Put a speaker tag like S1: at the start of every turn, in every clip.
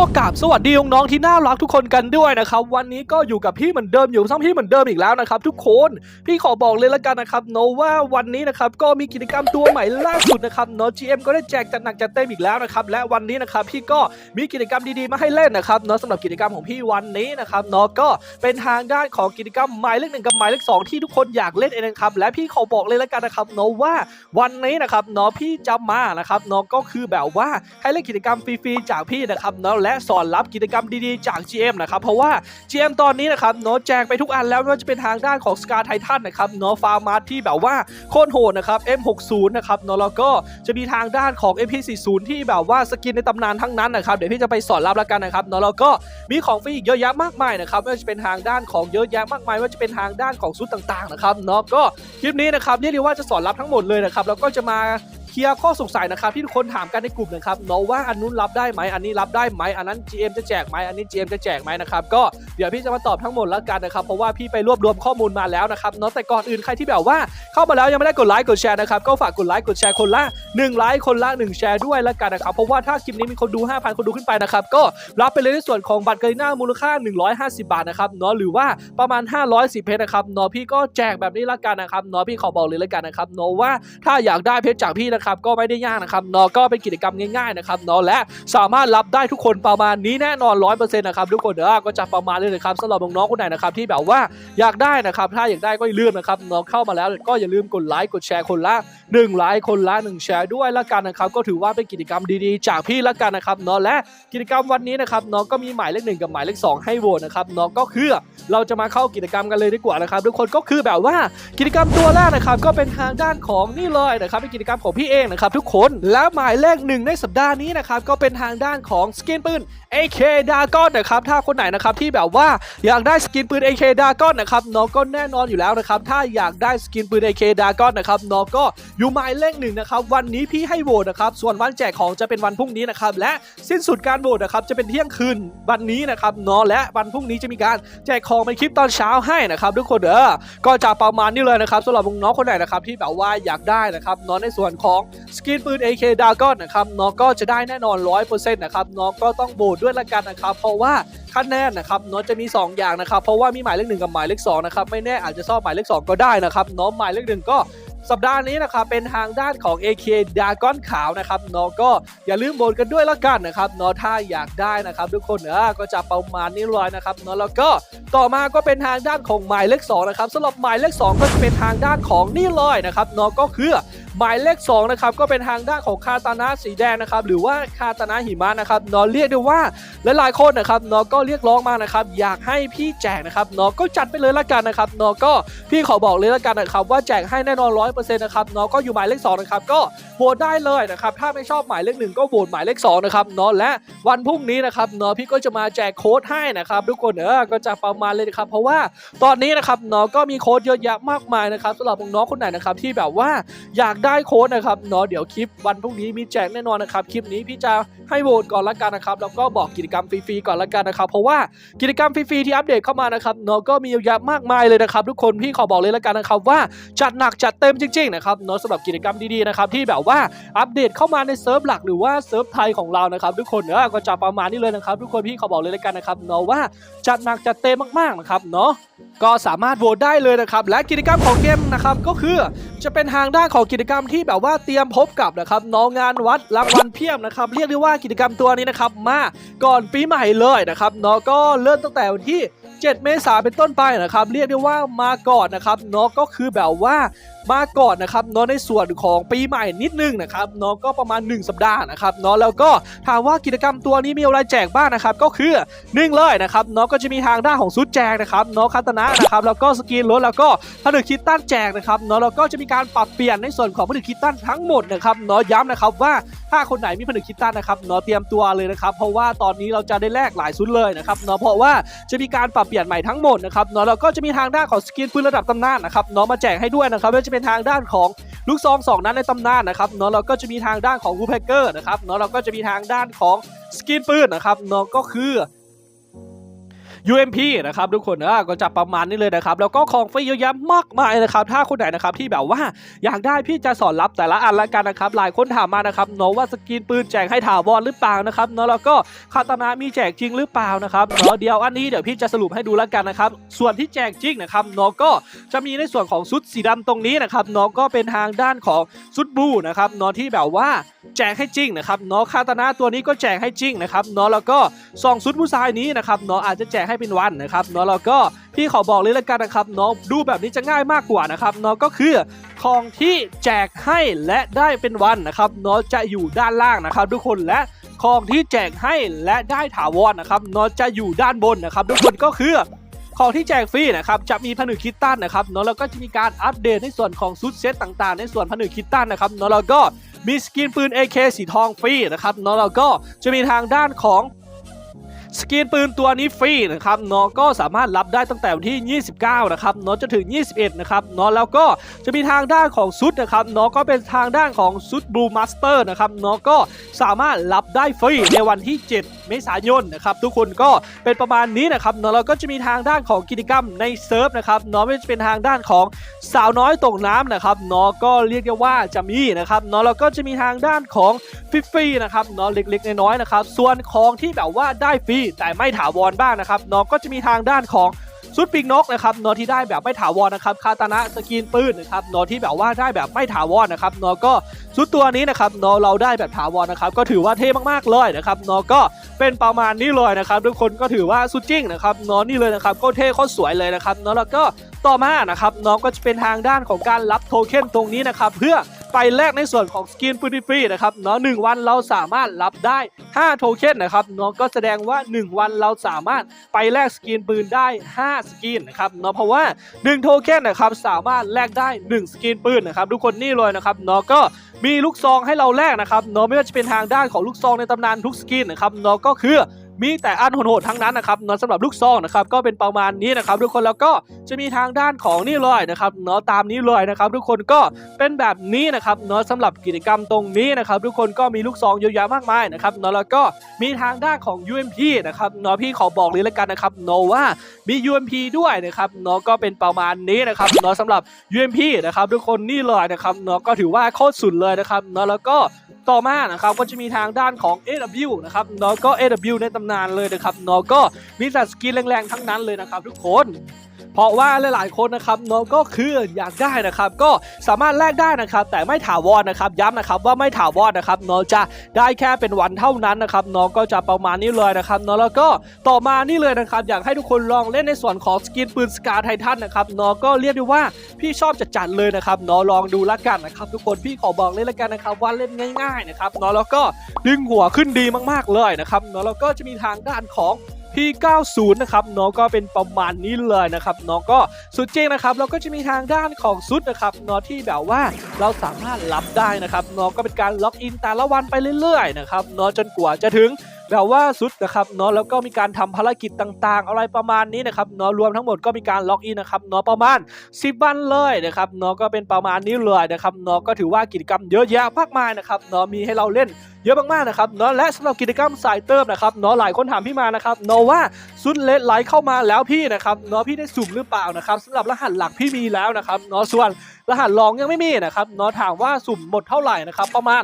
S1: ก็กราบสวัสดีน้องๆที่น่ารักทุกคนกันด้วยนะครับ วันนี้ก็อยู่กับพี่เหมือนเดิมอยู่ซ้ำพี่เหมือนเดิมอีกแล้วนะครับ ทุกคนพี่ขอบอกเลยละกันนะครับเนาะว่าวันนี้นะครับก็มีกิจกรรมตัวใหม่ล่าสุดนะครับเนาะ GM ก็ได้แจกจัดหนักจัดเต็มอีกแล้วนะครับและวันนี้นะครับพี่ก็มีกิจกรรมดีๆมาให้เล่นนะครับเนาะสำหรับกิจกรรมของพี่วันนี้นะครับเนาะก็เป็นทางด้านของกิจกรรมหมายเลขหนึ่งกับหมายเลขสองที่ทุกคนอยากเล่นเองนะครับและพี่ขอบอกเลยละกันนะครับเนาะว่าวันนี้นะครับเนาะพี่จะมานะครับเนาะก็คือแบบว่าให้เล่นกิจกรรมฟรีๆจากพี่นะครับเนาะและสอนรับกิจกรรมดีๆจาก GM นะครับเพราะว่า GM ตอนนี้นะครับเนาะแจกไปทุกอันแล้วไม่ว่าจะเป็นทางด้านของ Scar Titan นะครับเนาะฟาร์มาร์ที่แบบว่าโคตรโหดนะครับ M60 นะครับเนาะแล้วก็จะมีทางด้านของ MP40 ที่แบบว่าสกินในตำนานทั้งนั้นนะครับเดี๋ยวพี่จะไปสอนรับแล้วกันนะครับเนาะแล้วก็มีของฟรีอีกเยอะแยะมากมายนะครับไม่ว่าจะเป็นทางด้านของเยอะแยะมากมายไม่ว่าจะเป็นทางด้านของชุดต่างๆนะครับเนาะก็คลิปนี้นะครับเรียกได้ว่าจะสอนรับทั้งหมดเลยนะครับแล้วก็จะมา ลียร์ข้อสงสัยนะครับที่ทุกคนถามกันในกลุ่มนะครับเนาะว่าอันนู้นรับได้ไหมอันนี้รับได้ไหมอันนั้น GM จะแจกไหมอันนี้ GM จะแจกไหมนะครับก็เดี๋ยวพี่จะมาตอบทั้งหมดแล้วกันนะครับเพราะว่าพี่ไปรวบรวมข้อมูลมาแล้วนะครับเนาะแต่ก่อนอื่นใครที่แบบว่าเข้ามาแล้วยังไม่ได้กดไลค์กดแชร์นะครับก็ฝากกดไลค์กดแชร์คนละ1ไลค์คนละ1แชร์ด้วยแล้วกันนะครับเพราะว่าถ้าคลิปนี้มีคนดู 5,000 คนดูขึ้นไปนะครับก็รับไปเลยในส่วนของบัตรกรีน่ามูลค่า 150 บาทนะครับเนาะหรือว่าประมาณ 510เพชรนะครับเนาะพี่ก็แจกแบบนี้ละกันนะครับเนาะพี่ขอบอกเลยละกันนะครับเนาะว่าถ้าอยากได้เพชรจากพี่นะครับก็ไม่ได้ยากนะครับเนาะก็เป็นกิจกรรมง่ายๆนะครับเนาะและสามารถรับได้ทุกคนประมาณนี้แน่นอน100%นะครับทุกคนเด้อก็จะประมาณนี้เลยครับสำหรับน้องๆคนไหนนะครับที่แบบว่าอยากได้นะครับถ้าอยากได้ก็อย่าลืมนะครับเนาะเข้ามาแล้วก็อย่าลืมกดไลค์กดแชร์คนละ1ไลค์คนละ1แชร์ด้วยละกันนะครับก็ถือว่าเป็นกิจกรรมดีๆ จากพี่ละกันนะครับเนาะและกิจกรรมวันนี้นะครับเนาะก็มีหมายเลขหนึ่งกับหมายเลขสองให้โหวตนะครับเนาะก็คือเราจะมาเข้ากิจกรรมกันเลยดีกว่านะครับทุกคนก็คือแบบว่ากิจกรรมตัวแรกนะครับก็เป็นทางด้านของนี่เลยนะครับเป็นกิจกรรมของพี่เองนะครับทุกคนและหมายเลขหนึ่งในสัปดาห์นี้นะครับก็เป็นทางด้านของสกินปืน AK d a g o n นะครับถ้าคนไหนนะครับที่แบบว่าอยากได้สกินปืน AK d a g o n นะครับเนาะก็แน่นอนอยู่แล้วนะครับถ้าอยากได้สกินปืน AK d a g o n นะครับเนาะก็อยู่หมายเลขหนึ่งนะครับวันนี้พี่ให้โหวตนะครับส่วนวันแจกของจะเป็นวันพรุ่งนี้นะครับและสิ้นสุดการโหวตนะครับจะเป็นเที่ยงคืนวันนี้นะครับเนาะและวันพรุ่งนี้จะมีการแจกของเป็นคลิปตอนเช้าให้นะครับทุกคนเด้อก็จะประมาณนี้เลยนะครับสำหรับน้องคนไหนนะครับที่แบบว่าอยากได้นะครับเนาะในส่วนของสกินปืน AK d a g o n นะครับเนาะก็จะได้แน่นอน 100%นะครับเนาะก็ต้องโหวตด้วยละกันนะครับ เพราะว่าคะแนนนะครับเนาะจะมี 2 อย่างนะครับ เพราะว่ามีหมายเลขหนึ่งกับหมายเลขสองนะครับไม่แน่อาจจะชอบหมายเลขสองก็ได้นะครับเนาะหมายเลขหนึ่งก็สัปดาห์นี้นะครับเป็นทางด้านของ AK d a g o n ขาวนะครับเนาะก็อย่าลืมโหวตกันด้วยละกันนะครับเนาะถ้าอยากได้นะครับ ทุกคนเออก็จะประมาณนี้เลยนะครับเนาะแล้วก็ต่อมาก็เป็นทางด้านของหมายเลขสองนะครับสำหรับหมายเลขสองก็จะเป็นทางด้านของนี่เลยนะครับเนาะก็คือหมายเลข2นะครับก็เป็นทางด้านของคาตานะสีแดงนะครับหรือว่าคาตานะหิมะนะครับเนาะเรียกได้ว่าหลายๆคนนะครับเนาะก็เรียกร้องมานะครับอยากให้พี่แจกนะครับเนาะก็จัดไปเลยละกันนะครับเนาะก็พี่ขอบอกเลยละกันนะครับว่าแจกให้แน่นอน100%นต์นะครับเนาะก็อยู่หมายเลข2นะครับก็โหวตได้เลยนะครับถ้าไม่ชอบหมายเลขหนึ่งก็โหวตหมายเลข2นะครับเนาะและวันพรุ่งนี้นะครับเนาะพี่ก็จะมาแจกโค้ดให้นะครับทุกคนเออก็จะประมาณเลยนะครับเพราะว่าตอนนี้นะครับเนาะก็มีโค้ดเยอะแยะมากมายนะครับสำหรับน้องคนไหนนะครับที่แบบว่าอยากได้โค้ดนะครับเนาะเดี๋ยวคลิปวันพรุ่งนี้มีแจกแน่นอนนะครับคลิปนี้พี่จะให้โหวตก่อนละกันนะครับแล้วก็บอกกิจกรรมฟรีๆก่อนละกันนะครับเพราะว่ากิจกรรมฟรีๆที่อัปเดตเข้ามานะครับเนาะก็มีเยอะแยะมากมายเลยนะครับทุกคนพี่ขอบอกเลยละกันนะครับว่าจัดหนักจัดเต็มจริงๆนะครับเนาะสำหรับกิจกรรมดีๆนะครับที่แบบว่าอัปเดตเข้ามาในเซิร์ฟหลักหรือว่าเซิร์ฟไทยของเรานะครับทุกคนเนาะก็จะประมาณนี้เลยนะครับทุกคนพี่ขอบอกเลยละกันนะครับเนาะว่าจัดหนักจัดเต็มมากๆนะครับเนาะก็สามารถโหวตได้เลยนะครับและกิจกรรมของเกมนะครับก็คือจะเป็นทางด้านของกิจกรรมที่แบบว่าเตรียมพบกับนะครับน้องงานวัดรางวัลเพียบนะครับ เรียกได้ว่ากิจกรรมตัวนี้นะครับมาก่อนปีใหม่เลยนะครับเนาะก็เริ่มตั้งแต่วันที่ 7 เมษายนเป็นต้นไปนะครับ เรียกได้ว่ามาก่อนนะครับเนาะก็คือแบบว่า มาก่อนนะครับเนาะในส่วนของปีใหม่นิดนึงนะครับเนาะก็ประมาณ 1 สัปดาห์นะครับเนาะแล้วก็ถามว่ากิจกรรมตัวนี้มีอะไรแจกบ้างนะครับก็คือหนึ่งเลยนะครับเนาะก็จะมีทางด้านของซุดแจกนะครับเนาะคาตนะนะครับแล้วก็สกินรถแล้วก็ผนึกคิตตันแจกนะครับเนาะแล้วก็จะมีการปรับเปลี่ยนในส่วนของผนึกคิตตันทั้งหมดนะครับเนาะย้ำนะครับว่าถ้าคนไหนมีผนึกคิตตันนะครับเนาะเตรียมตัวเลยนะครับ เพราะว่าตอนนี้เราจะได้แลกหลายซุดเลยนะครับเนาะเพราะว่าจะมีการปรับเปลี่ยนใหม่ทั้งหมดนะครับเนาะแล้วก็จะมีทางด้านของสกินปืนระดับตำนานนะครับเนาะมาแจกให้ด้วยนะครับแล้วจะเป็นทางด้านของลูกซองสองนั้นในตำนานนะครับเนาะเราก็จะมีทางด้านของวูแพคเกอร์นะครับเนาะเราก็จะมีทางด้านของสกินปืนนะครับเนาะก็คือ UMP นะครับทุกคนอะก็จะประมาณนี้เลยนะครับ แล้วก็ของฟรีเยอะแยะมากมายนะครับ ถ้าคนไหนนะครับที่แบบว่าอยากได้พี่จะสอนรับแต่ละอันละกันนะครับ หลายคนถามมานะครับเนาะว่าสกินปืนแจกให้ถาวรหรือเปล่านะครับเนาะแล้วก็คาตานามีแจกจริงหรือเปล่านะครับเนาะเดียวอันนี้เดี๋ยวพี่จะสรุปให้ดูแล้วกันนะครับส่วนที่แจกจริงนะครับเนาะก็จะมีในส่วนของชุดสีดำตรงนี้นะครับเนาะก็เป็นทางด้านของชุดบูนะครับเนาะที่แบบว่าแจกให้จริงนะครับเนาะคาตานาตัวนี้ก็แจกให้จริงนะครับเนาะแล้วก็ซองชุดผู้ชายนี้นะครับเนาะอาจจะแจกให้เป็นวันนะครับเนาะแล้วก็พี่ขอบอกเลยล้วกันนะครับเนาะดูแบบนี้จะง่ายมากกว่านะครับเนาะก็คือของที่แจกให้และได้เป็นวันนะครับเนาะจะอยู่ด้านล่างนะครับ ทุกคนและของที่แจกให้และได้ถาวรนะครับเนาะจะอยู่ด้านบนนะครับ ทุกคนก็คือของที่แจกฟรีนะครับจะมีผนึกคิตตันนะครับเนาะแล้วก็จะมีการอัปเดตในส่วนของซุดเซตต่างๆ ในส่วนผนึกคิตตันนะครับเนาะแล้วก็มีสกินปืน AK สีทองฟรีนะครับเนาะแล้วก็จะมีทางด้านของ สกินปืนตัวนี้ฟรีนะครับเนาะก็สามารถรับได้ตั้งแต่วันที่ 29 นะครับเนาะจะถึง 21 นะครับเนาะแล้วก็จะมีทางด้านของซุดนะครับเนาะก็เป็นทางด้านของซุดบลูมาสเตอร์นะครับเนาะก็สามารถรับได้ฟรีในวันที่ 7 เมษายนนะครับทุกคนก็เป็นประมาณนี้นะครับเนาะแล้วก็จะมีทางด้านของกิจกรรมในเซิร์ฟนะครับเนาะไม่ว่าจะเป็นทางด้านของสาวน้อยตกน้ำนะครับเนาะก็เรียกได้ว่าจะมีนะครับเนาะแล้วก็จะมีทางด้านของฟรีๆนะครับเนาะเล็กๆน้อยๆนะครับส่วนของที่แบบว่าได้ฟรีแต่ไม่ถาวรบ้างนะครับเนาะก็จะมีทางด้านของชุดปีกนกนะครับนาะที่ได้แบบไม่ถาวรนะครับคาตานะสกินปืนนะครับนาะที่แบบว่าได้แบบไม่ถาวรนะครับนาะก็ชุดตัวนี้นะครับนาะเราได้แบบถาวรนะครับก็ถือว่าเท่มากๆเลยนะครับนาะก็เป็นประมาณนี้เลยนะครับทุกคนก็ถือว่าสุดจริงนะครับนาะนี่เลยนะครับก็เท่โคตรสวยเลยนะครับนาะแล้วก็ต่อมานะครับเนาะก็จะเป็นทางด้านของการรับโทเค็นตรงนี้นะครับเพื่อ ไปแลกในส่วนของสกินปืนฟรีๆนะครับเนาะหนึ่งวันเราสามารถรับได้ 5 โทเค็นนะครับเนาะก็แสดงว่า 1 วันเราสามารถไปแลกสกินปืนได้ 5 สกินนะครับเนาะเพราะว่า 1 โทเค็นนะครับสามารถแลกได้ 1 สกินปืนนะครับทุกคนนี่เลยนะครับเนาะก็มีลูกซองให้เราแลกนะครับเนาะไม่ว่าจะเป็นทางด้านของลูกซองในตำนานทุกสกินนะครับเนาะก็คือ มีแต่อันโหดๆทั้งนั้นนะครับเนาะสำหรับลูกซองนะครับก็เป็นประมาณนี้นะครับทุกคนแล้วก็จะมีทางด้านของนี่เลยนะครับเนาะตามนี้เลยนะครับ ทุกคนก็เป็นแบบนี้นะครับเนาะสำหรับกิจกรรมตรงนี้นะครับทุกคนก็มีลูกซองเยอะแยะมากมายนะครับเนาะแล้วก็มีทางด้านของ UMP นะครับเนาะพี่ขอบอกเลยแล้วกันนะครับเนาะว่ามี UMP ด้วยนะครับเนาะก็เป็นประมาณนี้นะครับเนาะสำหรับ UMP นะครับทุกคนนี่เลยนะครับเนาะก็ถือว่าโคตรสุดเลยนะครับเนาะแล้วก็ต่อมานะครับก็จะมีทางด้านของ AW นะครับเนาะก็ AW ในตำนานเลยนะครับเนาะก็มีแต่สกินแรงๆทั้งนั้นเลยนะครับ ทุกคนเพราะว่าหลายๆคนนะครับเนาะก็คืออยากได้นะครับ ก็สามารถแลกได้นะครับ แต่ไม่ถาวรนะครับย้ำนะครับว่าไม่ถาวรนะครับเนาะจะได้แค่เป็นวันเท่านั้นนะครับเนาะก็จะประมาณนี้เลยนะครับเนาะแล้วก็ต่อมานี่เลยนะครับ อยากให้ทุกคนลองเล่นในส่วนของสกินปืนสกาไททันนะครับเนาะก็เรียกได้ว่าพี่ชอบจัดๆเลยนะครับเนาะลองดูละกันนะครับ ทุกคนพี่ขอบอกเลยละกันนะครับว่าเล่นง่าย ๆนะครับเนาะแล้วก็ดึงหัวขึ้นดีมากๆเลยนะครับเนาะแล้วก็จะมีทางด้านของ P90 นะครับเนาะก็เป็นประมาณนี้เลยนะครับเนาะก็สุดเจริงนะครับแล้วก็จะมีทางด้านของซุดนะครับเนาะที่แบบว่าเราสามารถรับได้นะครับเนาะก็เป็นการล็อกอินแต่ละวันไปเรื่อยๆนะครับเนาะจนกว่าจะถึงแบบว่าสุดนะครับเนาะแล้วก็มีการทำภารกิจต่างๆ อะไรประมาณนี้นะครับเนาะรวมทั้งหมดก็มีการล็อกอินนะครับเนาะประมาณ 10วันเลยนะครับเนาะก็เป็นประมาณนี้เลยนะครับเนาะก็ถือว่ากิจกรรมเยอะแยะมากมายนะครับเนาะมีให้เราเล่น เยอะมากๆนะครับเนาะและสำหรับกิจกรรมสายเติมนะครับเนาะหลายคนถามพี่มานะครับเนาะว่าซุดเลดไลท์เข้ามาแล้วพี่นะครับเนาะพี่ได้สุ่มหรือเปล่านะครับสำหรับรหัสหลักพี่มีแล้วนะครับเนาะส่วนรหัสรองยังไม่มีนะครับเนาะถามว่าสุ่มหมดเท่าไหร่นะครับประมาณ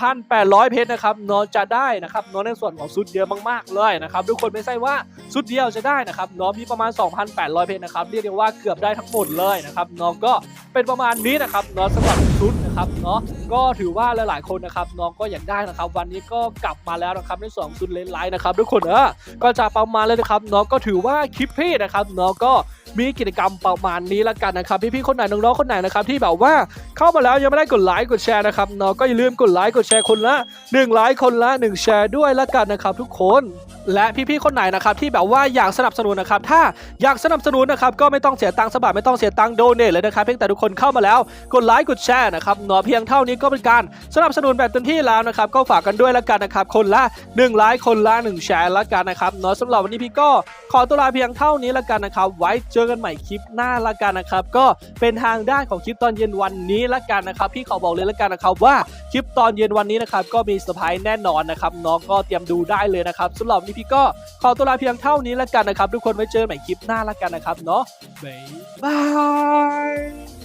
S1: 2,800 เพชรนะครับเนาะจะได้นะครับเนาะในส่วนของซุดเยอะมากๆเลยนะครับทุกคนไม่ใช่ว่าซุดเดียวจะได้นะครับเนาะมีประมาณ 2,800 เพชรนะครับเรียกได้ว่าเกือบได้ทั้งหมดเลยนะครับเนาะก็ เป็นประมาณนี้นะครับเนาะสำหรับซุดนะครับเนาะก็ถือว่าหลายๆคนนะครับเนาะก็อยากได้นะครับ วันนี้ก็กลับมาแล้วนะครับในสองซุดเลนไลท์นะครับทุกคนเออก็จะประมาณเลยนะครับเนาะก็ถือว่าคลิปพี่นะครับเนาะก็มีกิจกรรมประมาณนี้ละกันนะครับพี่ๆคนไหนน้องๆคนไหนนะครับที่แบบว่าเข้ามาแล้วยังไม่ได้กดไลค์กดแชร์นะครับเนาะก็อย่าลืมกดไลค์กดแชร์คนละ1ไลค์คนละ 1 แชร์ด้วยละกันนะครับทุกคน และพี่ๆคนไหนนะครับที่แบบว่าอยากสนับสนุนนะครับถ้าอยากสนับสนุนนะครับก็ไม่ต้องเสียตังค์สบาทไม่ต้องเสียตังค์โดเนทเลยนะครับเพียงแต่ทุกคนเข้ามาแล้วกดไลค์กดแชร์นะครับเนาะเพียงเท่านี้ก็เป็นการสนับสนุนแบบเต็มที่แล้วนะครับก็ฝากกันด้วยละกันนะครับคนละ1ไลค์คนละ1แชร์ละกันนะครับเนาะสำหรับวันนี้พี่ก็ขอตัวลาเพียงเท่านี้ละกันนะครับไว้เจอกันใหม่คลิปหน้าละกันนะครับก็เป็นทางด้านของคลิปตอนเย็นวันนี้ละกันนะครับพี่ขอบอกเลยละกันนะครับว่าคลิปตอนเย็นวันนี้นะครับก็มีเซอร์ไพรส์แน่นอนนะครับน้องก็เตรียมดูได้เลยนะครับสำหรับวันนี้พี่ก็ขอตัวลาเพียงเท่านี้แล้วกันนะครับ ทุกคนไว้เจอกันใหม่คลิปหน้าแล้วกันนะครับเนาะบ๊ายบาย